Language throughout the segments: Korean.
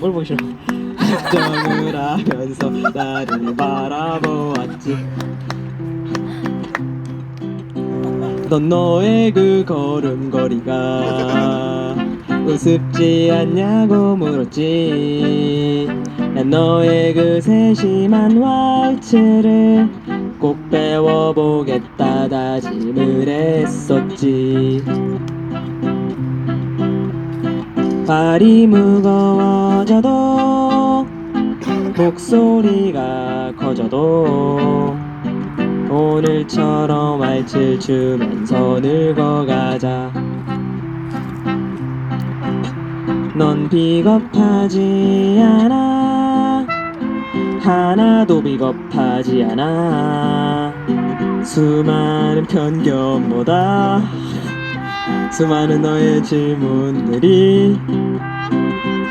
뭘 보기 싫어 걱정을 하면서 나를 바라보았지. 넌 너의 그 걸음걸이가 우습지 않냐고 물었지. 난 너의 그 세심한 왈츠를 꼭 배워보겠다 다짐을 했었지 발이 무거워져도 목소리가 커져도 오늘처럼 왈츠를 추면서 늙어가자. 넌 비겁하지 않아. 하나도 비겁하지 않아. 수많은 편견보다 수많은 너의 질문들이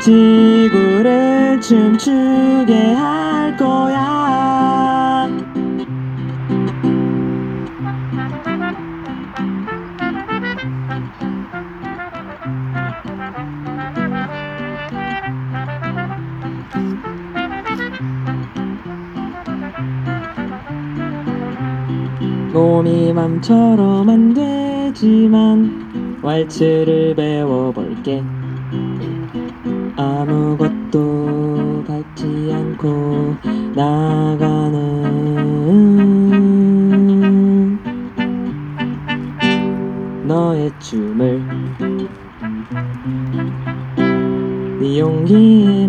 지구를 춤추게 할 몸이 맘처럼 안 되지만 왈츠를 배워볼게. 아무것도 밟지 않고 나가는 너의 춤을. 네 용기